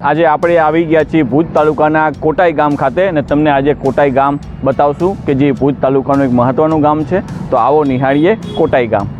આજે આપણે આવી ગયા છીએ ભુજ તાલુકાના કોટાઈ ગામ ખાતે અને તમને આજે કોટાઈ ગામ બતાવશું કે જે ભુજ તાલુકાનું એક મહત્ત્વનું ગામ છે. તો આવો નિહાળીએ કોટાઈ ગામ.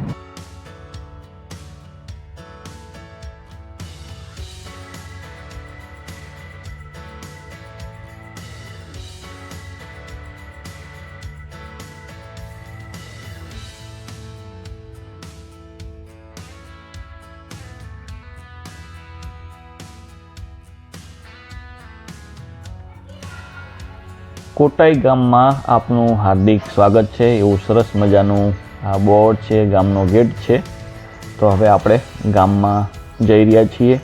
કોટાઈ ગામમાં આપનું હાર્દિક સ્વાગત છે. એવું સરસ મજાનું આ બોર્ડ છે, ગામનો ગેટ છે. તો હવે આપણે ગામમાં જઈ રહ્યા છીએ.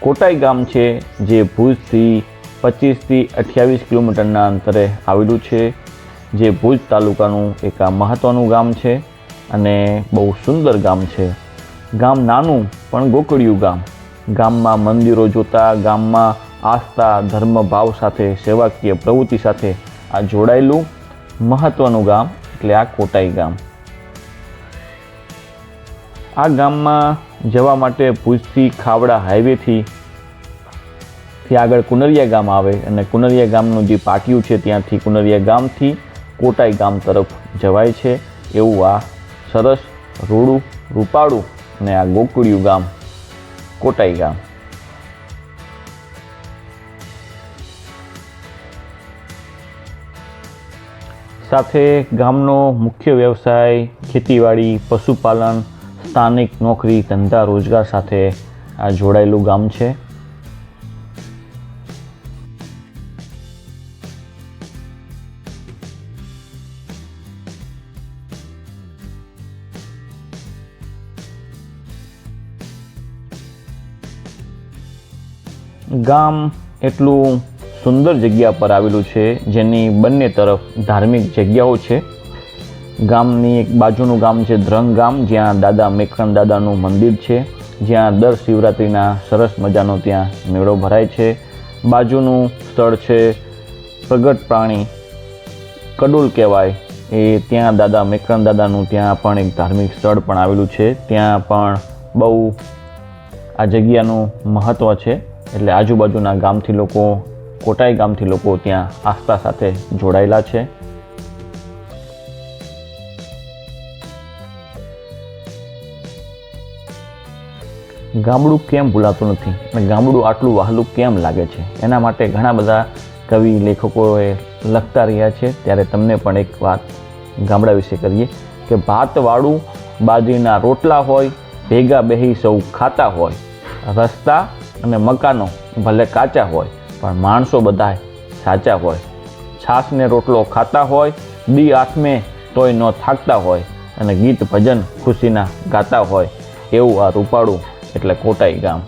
કોટાઈ ગામ છે જે ભુજથી પચીસથી અઠ્યાવીસ કિલોમીટરના અંતરે આવેલું છે. જે ભુજ તાલુકાનું એક આ મહત્ત્વનું ગામ છે અને બહુ સુંદર ગામ છે. ગામ નાનું પણ ગોકળિયું ગામ. ગામમાં મંદિરો જોતા, ગામમાં આસ્થા, ધર્મભાવ સાથે, સેવાકીય પ્રવૃત્તિ સાથે આ જોડાયેલું મહત્ત્વનું ગામ એટલે આ કોટાઈ ગામ. આ ગામમાં જવા માટે ભુજથી ખાવડા હાઈવેથી થી આગળ કુનરિયા ગામ આવે અને કુનરિયા ગામનું જે પાટિયું છે ત્યાંથી કુનરિયા ગામથી કોટાઈ ગામ તરફ જવાય છે. એવું આ સરસ, રૂડું, રૂપાળું અને આ ગોકુળિયું ગામ, કોટાઈ ગામ. સાથે ગામનો મુખ્ય વ્યવસાય ખેતીવાડી, પશુપાલન, સ્થાનિક નોકરી, ધંધા, રોજગાર સાથે આ જોડાયેલું ગામ છે. ગામ એટલું સુંદર જગ્યા પર આવેલું છે, જેની બંને તરફ ધાર્મિક જગ્યાઓ છે. ગામની એક બાજુનું ગામ છે ધ્રંગ ગામ, જ્યાં દાદા મેકરન દાદાનું મંદિર છે. જ્યાં દર શિવરાત્રિના સરસ મજાનો ત્યાં મેળો ભરાય છે. બાજુનું સ્થળ છે પ્રગટ પ્રાણી, કડુલ કહેવાય. એ ત્યાં દાદા મેકરણ દાદાનું ત્યાં પણ એક ધાર્મિક સ્થળ પણ આવેલું છે. ત્યાં પણ બહુ આ જગ્યાનું મહત્ત્વ છે. એટલે આજુબાજુના ગામથી લોકો કોટાઈ ગામથી લોકો ત્યાં આસ્થા સાથે જોડાયેલા છે. ગામડું કેમ ભૂલાતું નથી અને ગામડું આટલું વહાલું કેમ લાગે છે? એના માટે ઘણા બધા કવિ, લેખકોએ લખતા રહ્યા છે. ત્યારે તમને પણ એક વાત ગામડા વિશે કરીએ કે ભાતવાળું બાજરીના રોટલા હોય, ભેગા બેહી સૌ ખાતા હોય, રસ્તા અને મકાનો ભલે કાચા હોય પણ માણસો બધાય સાચા હોય. છાશને રોટલો ખાતા હોય, દી આઠમે તોય ન થાકતા હોય અને ગીત ભજન ખુશીના ગાતા હોય એવું આ રૂપાળું એટલે કોટાઈ ગામ.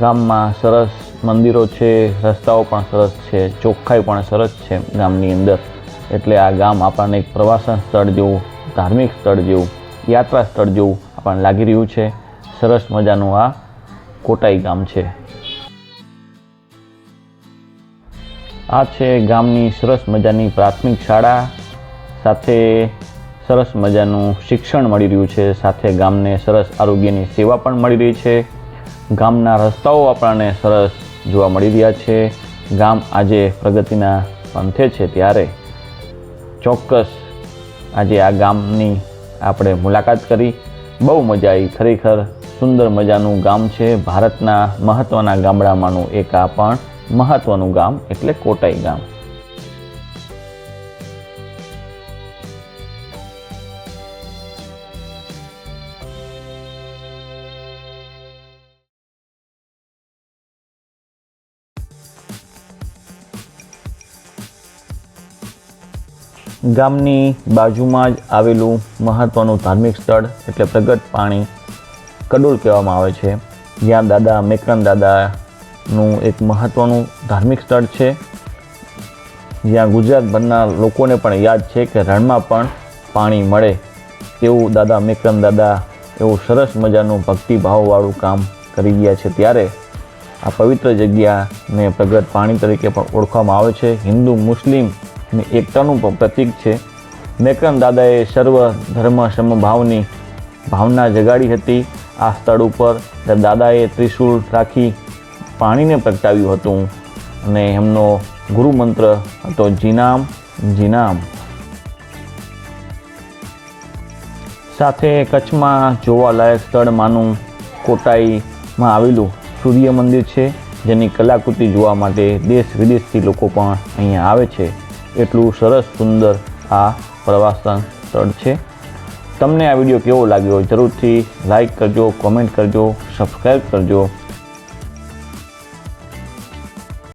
ગામમાં સરસ મંદિરો છે, રસ્તાઓ પણ સરસ છે, ચોખ્ખાઈ પણ સરસ છે ગામની અંદર. એટલે આ ગામ આપણને એક પ્રવાસન સ્થળ જેવું, ધાર્મિક સ્થળ જેવું, યાત્રા સ્થળ જેવું આપણને લાગી રહ્યું છે. સરસ મજાનું આ કોટાઈ ગામ છે. આ છે ગામની સરસ મજાની પ્રાથમિક શાળા. સાથે સરસ મજાનું શિક્ષણ મળી રહ્યું છે. સાથે ગામને સરસ આરોગ્યની સેવા પણ મળી રહી છે. ગામના રસ્તાઓ આપણને સરસ જોવા મળી રહ્યા છે. ગામ આજે પ્રગતિના પંથે છે ત્યારે. ચોક્કસ આજે આ ગામની આપણે મુલાકાત કરી. બહુ મજા આવી ખરેખર સુંદર મજાનું ગામ છે. ભારતના મહત્ત્વના ગામડામાંનું એક આ પણ મહત્ત્વનું ગામ એટલે કોટાઈ ગામ. ગામની બાજુમાં જ આવેલું મહત્ત્વનું ધાર્મિક સ્થળ એટલે પ્રગટ પાણી કડોલ કહેવામાં આવે છે. જ્યાં દાદા મેકરન દાદાનું એક મહત્ત્વનું ધાર્મિક સ્થળ છે. જ્યાં ગુજરાતભરના લોકોને પણ યાદ છે કે રણમાં પણ પાણી મળે તેવું દાદા મેકરન દાદા એવું સરસ મજાનું ભક્તિભાવવાળું કામ કરી ગયા છે. ત્યારે આ પવિત્ર જગ્યાને પ્રગટ પાણી તરીકે પણ ઓળખવામાં આવે છે. હિન્દુ મુસ્લિમની એકતાનું પ્રતીક છે. મેકરમ દાદાએ સર્વ ધર્મ સમભાવની ભાવના જગાડી હતી. આ સ્થળ ઉપર દાદાએ ત્રિશૂળ રાખી પાણીને પ્રગટાવ્યું હતું અને એમનો ગુરુ મંત્ર હતો જીનામ જીનામ સાથે કચ્છમાં જોવાલાયક સ્થળમાંનું કોટાઈમાં આવેલું સૂર્ય મંદિર છે, જેની કલાકૃતિ જોવા માટે દેશ વિદેશથી લોકો પણ અહીંયા આવે છે. એટલું સરસ સુંદર આ પ્રવાસન સ્થળ છે. તમને આ વીડિયો કેવો લાગ્યો જરૂરથી લાઈક કરજો કોમેન્ટ કરજો સબસ્ક્રાઈબ કરજો.